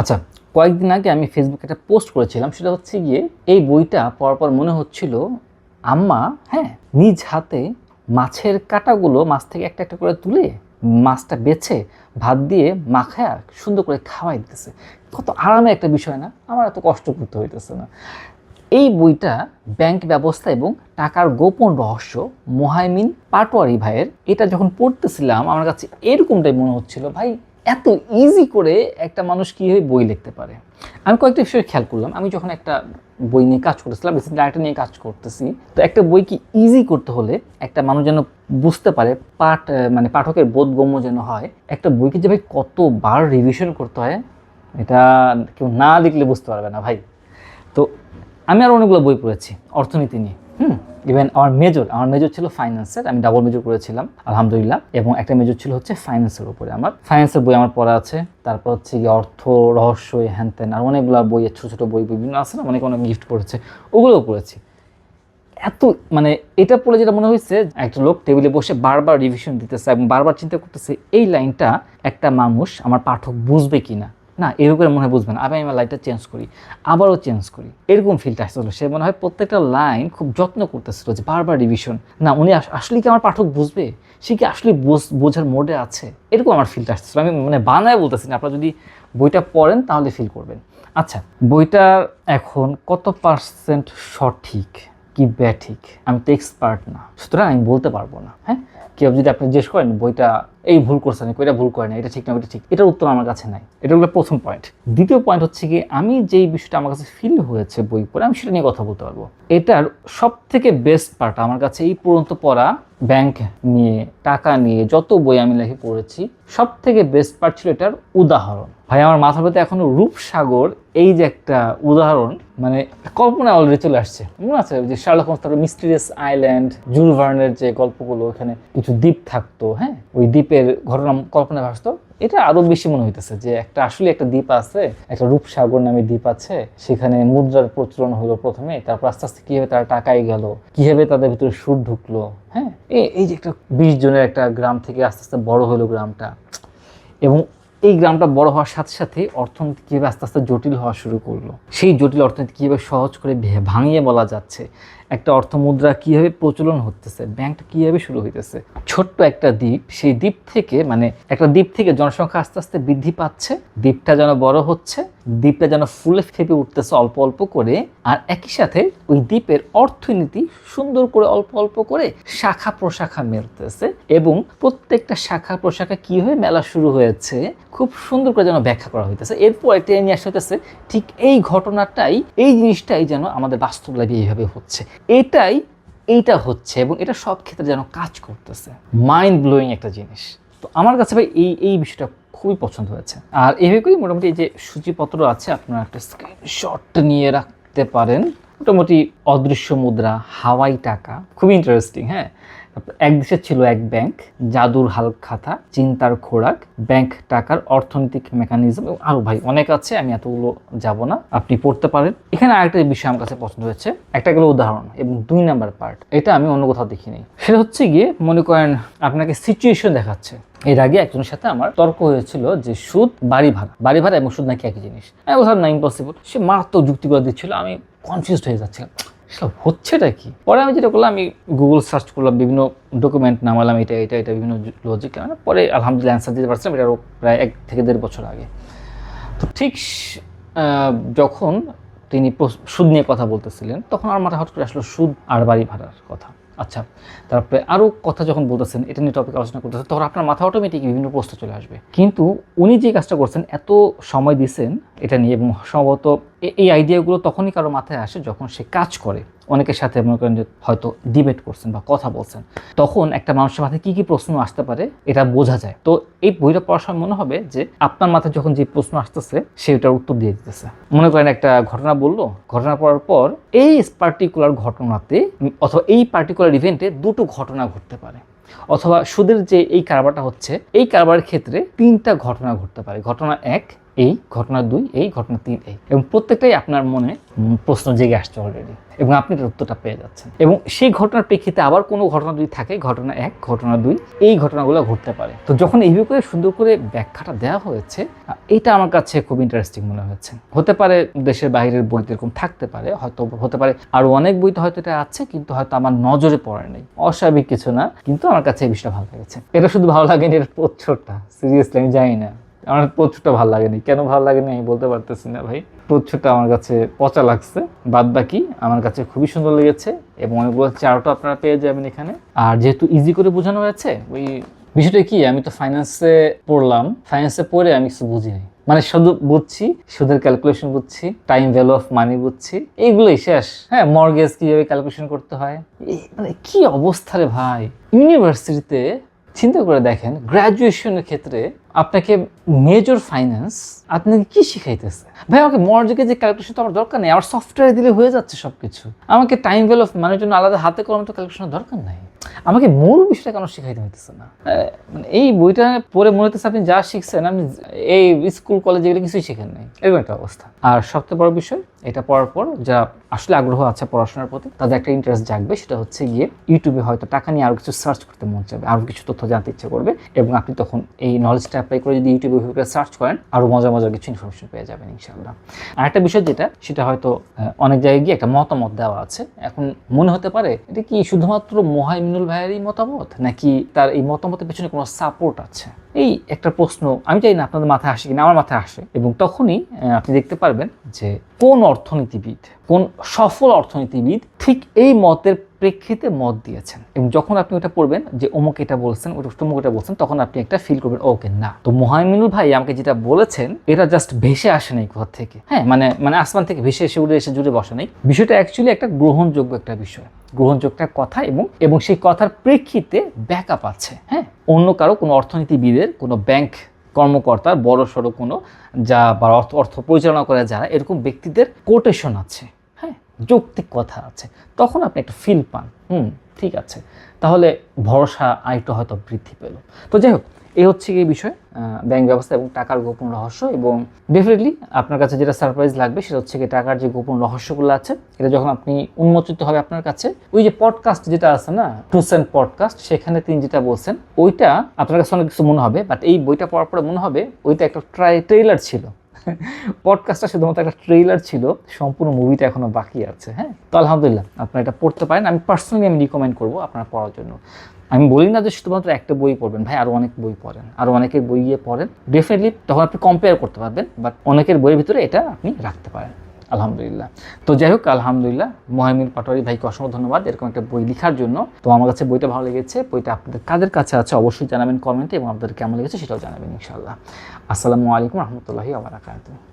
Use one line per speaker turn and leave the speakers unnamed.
আচ্ছা কয়েকদিন আগে আমি ফেসবুকে একটা পোস্ট করেছিলাম, সেটা হচ্ছে গিয়ে এই বইটা পড়ার পর মনে হচ্ছিল, আম্মা হ্যাঁ নিজ হাতে মাছের কাঁটাগুলো মাছ থেকে একটা একটা করে তুলে মাছটা বেছে ভাত দিয়ে মাখায়া সুন্দর করে খাওয়াই দিতেছে। কত আরামে একটা বিষয় না? আমার এত কষ্ট করতে হইতেছে না। এই বইটা ব্যাংক ব্যবস্থা এবং টাকার গোপন রহস্য মোহাইমিন পাটোয়ারি ভাইয়ের, এটা যখন পড়তেছিলাম, আমার কাছে এরকমটাই মনে হচ্ছিল, ভাই এত ইজি করে একটা মানুষ কীভাবে বই লিখতে পারে? আমি কয়েকটা বিষয় খেয়াল করলাম। আমি যখন একটা বই নিয়ে কাজ করতেছিলাম রিসেন্টলি আরেকটা নিয়ে কাজ করতেছি, তো একটা বই কি ইজি করতে হলে একটা মানুষ যেন বুঝতে পারে, পাঠ মানে পাঠকের বোধগম্য যেন হয়, একটা বইকে যে ভাই কতবার রিভিশন করতে হয়, এটা কেউ না লিখলে বুঝতে পারবে না ভাই। তো আমি আর অনেকগুলো বই পড়েছি, অর্থনীতি নিয়ে। হুম ইভেন আমার মেজর আমার মেজর ছিল ফাইন্যান্সের আমি ডাবল মেজর করেছিলাম, আলহামদুলিল্লাহ। এবং একটা মেজর ছিল হচ্ছে ফাইন্যান্সের উপরে। আমার ফাইন্যান্সের বই আমার পড়া আছে, তারপর হচ্ছে গিয়ে অর্থ, রহস্য হ্যান ত্যান, আর অনেকগুলো বই ছোটো ছোটো বই, বিভিন্ন আছে না, অনেক অনেক গিফট করেছে ওগুলোও পড়েছি। এত মানে এটা পড়ে যেটা মনে হয়েছে, একটা লোক টেবিলে বসে বারবার রিভিশন দিতেছে এবং বারবার চিন্তা করতেছে, এই লাইনটা একটা মানুষ, আমার পাঠক বুঝবে কি না না, এরকম মনে হয় বুঝবে না। আমি আমার লাইনটা চেঞ্জ করি, আবারও চেঞ্জ করি। এরকম ফিলটা আসছিল সে মনে হয় প্রত্যেকটা লাইন খুব যত্ন করতেছিল যে বারবার রিভিশন না, উনি আস- আসলে কি আমার পাঠক বুঝবে? সে কি আসলে বোঝ- বোঝার মোডে আছে? এরকম আমার ফিলটা আসছিল আমি মানে বানায় বলতেছি না। আপনারা যদি বইটা পড়েন তাহলে ফিল করবেন। আচ্ছা বইটার এখন কত পার্সেন্ট সঠিক? কি ব্যাঠিক? আমি তো এক্সপার্ট না। সুতরাং আমি বলতে পারব না। হ্যাঁ? কেউ যদি আপনি জিজ্ঞেস করেন বইটা এই ভুল করছেন এটা ভুল করে না এটা ঠিক না এটা ঠিক। এটার উত্তর আমার কাছে নাই। এটা হলো প্রথম পয়েন্ট দ্বিতীয় পয়েন্ট হচ্ছে কি আমি যেই বিষয়টা আমার কাছে ফিল হয়েছে বই পড়ে, আমি সেটা নিয়ে কথা বলতে পারব। এটার সব থেকে বেস্ট পার্ট আমার কাছে এই পর্যন্ত পড়া ব্যাংক নিয়ে, টাকা নিয়ে, যত বই আমি লেখে পড়েছি সব থেকে বেস্ট পার্ট ছিল এটার উদাহরণ। ভাই, আমার মাথার ভেতরে এখনও রূপসাগর, এই যে একটা উদাহরণ মানে কল্পনা অলরেডি চলে আসছে। মনে আছে যে শার্লক মিস্টিরিয়াস আইল্যান্ড জুলভার্নের যে গল্পগুলো, ওখানে কিছু দ্বীপ থাকতো হ্যাঁ? ওই দ্বীপের ঘটনা কল্পনা ভাসতো, এটা আরও বেশি মনে হইতেছে যে একটা আসলে একটা দ্বীপ আছে, একটা রূপসাগর নামে দ্বীপ আছে, সেখানে মুদ্রার প্রচলন হলো প্রথমে, তারপর আস্তে আস্তে কীভাবে তারা টাকায় গেল, কীভাবে তাদের ভিতরে সুর ঢুকলো হ্যাঁ? এই এই যে একটা বিশ জনের একটা গ্রাম থেকে আস্তে আস্তে বড় হলো গ্রামটা, এবং এই গ্রামটা বড় হওয়ার সাথে সাথে অর্থনীতি কীভাবে আস্তে আস্তে জটিল হওয়া শুরু করল? সেই জটিল অর্থনীতি কীভাবে সহজ করে ভাঙিয়ে বলা যাচ্ছে? একটা অর্থমুদ্রা কীভাবে প্রচলন হতেছে ব্যাংকটা কীভাবে শুরু হইতেছে? ছোট্ট একটা দ্বীপ, সেই দ্বীপ থেকে মানে একটা দ্বীপ থেকে জনসংখ্যা আস্তে আস্তে বৃদ্ধি পাচ্ছে। দ্বীপটা যেন বড় হচ্ছে দ্বীপটা যেন ফুলে ফেপে উঠতেছে অল্প অল্প করে, আর একই সাথে ওই দ্বীপের অর্থনীতি সুন্দর করে অল্প অল্প করে শাখা প্রশাখা মেলতেছে এবং প্রত্যেকটা শাখা প্রশাখা কীভাবে মেলা শুরু হয়েছে, খুব সুন্দর করে যেন ব্যাখ্যা করা হইতেছে। এরপর টেনে নিয়ে আসা হইতেছে, ঠিক এই ঘটনাটাই, এই জিনিসটাই যেন আমাদের বাস্তব লাইফে এইভাবে হচ্ছে। এটাই, এইটা হচ্ছে এবং এটা সব ক্ষেত্রে যেন কাজ করতেছে। মাইন্ড ব্লোয়িং একটা জিনিস। তো আমার কাছে ভাই, এই এই বিষয়টা খুবই পছন্দ হয়েছে। আর এইভাবে মোটামুটি এই যে সূচিপত্র আছে, আপনারা একটা স্ক্রিনশট নিয়ে রাখতে পারেন। মোটামুটি অদৃশ্য মুদ্রা, হাওয়াই টাকা, খুবই ইন্টারেস্টিং হ্যাঁ? এক দেশে ছিল এক ব্যাংক, জাদুর হাল খাতা, চিন্তার খোরাক, ব্যাংক টাকার অর্থনৈতিক মেকানিজম আরও ভাই অনেক আছে, আমি এতগুলো যাব না, আপনি পড়তে পারেন। এখানে আরেকটা বিষয় আমার কাছে পছন্দ হয়েছে, একটা গেলো উদাহরণ এবং দুই নাম্বার পার্ট এটা আমি অন্য কোথাও দেখিনি। সেটা হচ্ছে গিয়ে, মনে করেন আপনাকে সিচুয়েশন দেখাচ্ছে। এর আগে একজনের সাথে আমার তর্ক হয়েছিল যে সুদ, বাড়ি ভাড়া বাড়ি ভাড়া এবং সুদ নাকি একই জিনিস। আমি বললাম, না ইম্পসিবল সে মারাত্মক যুক্তিগুলো দিচ্ছিল, আমি কনফিউজড হয়ে যাচ্ছিলাম। আসলে হচ্ছেটা কি? পরে আমি যেটা করলাম, আমি গুগল সার্চ করলাম, বিভিন্ন ডকুমেন্ট নামালাম, এটা এটা এটা, বিভিন্ন লজিক মানে পরে আলহামদুলিল্লাহ অ্যান্সার দিতে পারছিলাম, এটা প্রায় এক থেকে দেড় বছর আগে। তো ঠিক যখন তিনি সুদ নিয়ে কথা বলতেছিলেন, তখন আমার মাথা হঠাৎ করে আসলো সুদ আর বাড়ি ভাড়ার কথা। আচ্ছা তারপরে আরও কথা যখন বলতেছেন, এটা নিয়ে টপিক আলোচনা করতেছেন, তখন আপনার মাথা অটোমেটিক বিভিন্ন প্রশ্ন চলে আসবে। কিন্তু উনি যে কাজটা করছেন, এত সময় দিয়েছেন এটা নিয়ে এবং সম্ভবত এই আইডিয়াগুলো তখনই কারও মাথায় আসে যখন সে কাজ করে। অনেকের সাথে মনে করেন যে হয়তো ডিবেট করছেন বা কথা বলছেন। তখন একটা মানুষের মাথায় কী কী প্রশ্ন আসতে পারে এটা বোঝা যায়। তো এই বইটা পড়ার সময় মনে হবে যে আপনার মাথায় যখন যে প্রশ্ন আসতেছে, সে ওটার উত্তর দিয়ে দিতেছে। মনে করেন একটা ঘটনা বলল, ঘটনা পড়ার পর এই পার্টিকুলার ঘটনাতে অথবা এই পার্টিকুলার ইভেন্টে দুটো ঘটনা ঘটতে পারে। অথবা সুদের যে এই কারবারটা হচ্ছে, এই কারবারের ক্ষেত্রে তিনটা ঘটনা ঘটতে পারে। ঘটনা এক এই ঘটনা দুই, এই ঘটনা তিন, এই। এবং প্রত্যেকটাই আপনার মনে প্রশ্ন জেগে আসছে অলরেডি এবং আপনি এটার উত্তরটা পেয়ে যাচ্ছেন। এবং সেই ঘটনার প্রেক্ষিতে আবার কোনো ঘটনা যদি থাকে, ঘটনা এক, ঘটনা দুই, এই ঘটনাগুলো ঘটতে পারে। তো যখন এইভাবে করে সুন্দর করে ব্যাখ্যাটা দেওয়া হয়েছে, এটা আমার কাছে খুব ইন্টারেস্টিং মনে হয়েছে হতে পারে দেশের বাইরের বইতে এরকম থাকতে পারে, হয়তো হতে পারে আরও অনেক বইতে হয়তো এটা আছে, কিন্তু হয়তো আমার নজরে পড়ে নেই। অস্বাভাবিক কিছু না, কিন্তু আমার কাছে এই বিষয়টা ভালো লেগেছে। এটা শুধু ভালো লাগেনি এর প্রচ্ছরটা সিরিয়াসলি আমি জানি না। আমার প্রচ্ছরটা ভালো লাগেনি। কেন ভালো লাগেনি আমি বলতে পারতেছি না ভাই। প্রচ্ছরটা আমার কাছে পচা লাগছে। বাদ বাকি আমার কাছে খুবই সুন্দর লেগেছে এবং অনেকগুলো চার্টও আপনারা পেয়ে যাবেন এখানে। আর যেহেতু ইজি করে বোঝানো হয়েছে, ওই বিষয়টা কি, আমি তো ফাইন্যান্সে পড়লাম। ফাইন্যান্সে পড়ে আমি কিছু বুঝিনি মানে শুধু বুঝছি, সুদের ক্যালকুলেশন বুঝছি টাইম ভ্যালু অফ মানি বুঝছি, এইগুলোই শেষ। হ্যাঁ মর্গেজ কীভাবে ক্যালকুলেশন করতে হয়? মানে কি অবস্থা রে ভাই? ইউনিভার্সিটিতে চিন্তা করে দেখেন গ্র্যাজুয়েশনের ক্ষেত্রে আপনাকে মেজর ফাইন্যান্স আপনাকে কি শিখাইতেছে? ভাই, আমাকে মর্জেকে যে ক্যালকুলেশন তো আমার দরকার নেই আমার সফটওয়্যার দিলে হয়ে যাচ্ছে সব কিছু আমাকে টাইম ভ্যালু অফ মানের জন্য আলাদা হাতে কলমে তো ক্যালকুলেশনের দরকার নাই। আমাকে মূল বিষয়টা কেন শিখাইতে হইতেছে না। মানে এই বইটা পড়ে মনে হতেছে আপনি যা শিখছেন, আপনি এই স্কুল কলেজে এগুলো কিছুই শেখেন নাই। এরকম একটা অবস্থা। আর সবচেয়ে বড় বিষয় এটা পড়ার পর যা আসলে আগ্রহ আছে পড়াশোনার প্রতি, তাদের একটা ইন্টারেস্ট জাগবে, সেটা হচ্ছে গিয়ে ইউটিউবে হয়তো টাকা নিয়ে আরও কিছু সার্চ করতে মন চাবে আরও কিছু তথ্য জানতে ইচ্ছে করবে এবং আপনি তখন এই নলেজটা অ্যাপ্লাই করে যদি ইউটিউবে সার্চ করেন আরও মজা মজার কিছু ইনফরমেশন পেয়ে যাবেন ইনশাআল্লাহ। আর একটা বিষয় যেটা, সেটা হয়তো অনেক জায়গায় গিয়ে একটা মতামত দেওয়া আছে। এখন মনে হতে পারে, এটা কি শুধুমাত্র মোহাইমিনুল ভাইয়েরই মতামত, নাকি তার এই মতামতের পেছনে কোনো সাপোর্ট আছে? এই একটা প্রশ্ন, আমি চাই না আপনাদের মাথায় আসে কিনা, আমার মাথায় আসে। এবং তখনই আপনি দেখতে পারবেন যে কোন অর্থনীতিবিদ, কোন সফল অর্থনীতিবিদ ঠিক এই মতের প্রেক্ষিতে মত দিয়েছেন। এবং যখন আপনি ওটা পড়বেন যে অমুক এটা বলছেন তমুক এটা বলছেন, তখন আপনি একটা ফিল করবেন, ওকে, না। তো মোহাইমিনুল ভাই আমাকে যেটা বলেছেন, এটা জাস্ট ভেসে আসে নাই কোথা থেকে। হ্যাঁ মানে মানে আসমান থেকে ভেসে এসে উড়ে এসে জুড়ে বসে নাই। বিষয়টা অ্যাকচুয়ালি একটা গ্রহণযোগ্য একটা বিষয়। গ্রহণযোগ্য একটা কথা এবং এবং সেই কথার প্রেক্ষিতে ব্যাকআপ আছে। হ্যাঁ অন্য কারও কোনো অর্থনীতিবিদের, কোনো ব্যাংক কর্মকর্তার বড় সড়ো কোনো যা বা অর্থ অর্থ পরিচালনা করে যারা, এরকম ব্যক্তিদের কোটেশন আছে হ্যাঁ? যৌক্তিক কথা আছে। তখন আপনি একটা ফিল পান। হুম, ঠিক আছে। তাহলে ভরসা আরেকটু হয়তো বৃদ্ধি পেল। তো যাই হোক এই হচ্ছে এই বিষয়? ব্যাংক ব্যবস্থা এবং টাকার গোপন রহস্য এবং ডেফিনেটলি আপনার কাছে যেটা সারপ্রাইজ লাগবে সেটা হচ্ছে কি টাকার যে গোপন রহস্যগুলো আছে, এটা যখন আপনি উন্মোচিত হবে আপনার কাছে, ওই যে পডকাস্ট যেটা আছে না টুস অ্যান্ড পডকাস্ট সেখানে তিনি যেটা বলছেন, ওইটা আপনার কাছে অনেক কিছু মনে হবে বাট এই বইটা পড়ার পরে মনে হবে ওইটা একটা ট্রাই ট্রেইলার ছিল। পডকাস্টটা শুধুমাত্র একটা ট্রেইলার ছিল, সম্পূর্ণ মুভিটা এখনও বাকি আছে হ্যাঁ? তো আলহামদুলিল্লাহ, আপনারা এটা পড়তে পারেন। আমি পার্সোনালি আমি রিকমেন্ড করব আপনারা পড়ার জন্য। আমি বলি না যে শুধুমাত্র একটা বই পড়বেন, ভাই আরও অনেক বই পড়েন আরও অনেকের বই গিয়ে পড়েন। ডেফিনেটলি তখন আপনি কম্পেয়ার করতে পারবেন বাট অনেকের বইয়ের ভিতরে এটা আপনি রাখতে পারেন। আলহামদুলিল্লাহ। তো যাই হোক, আলহামদুলিল্লাহ, মহামির পাটোয়ারি ভাইকে অসংখ্য ধন্যবাদ এরকম একটা বই লেখার জন্য। তো আমার কাছে বইটা ভালো লেগেছে, বইটা আপনাদের কাদের কাছে আছে অবশ্যই জানাবেন কমেন্টে এবং আপনাদের কেমন লেগেছে সেটাও জানাবেন ইনশাআল্লাহ। আসসালামু আলাইকুম রহমতুল্লাহি আবরাকাতুহ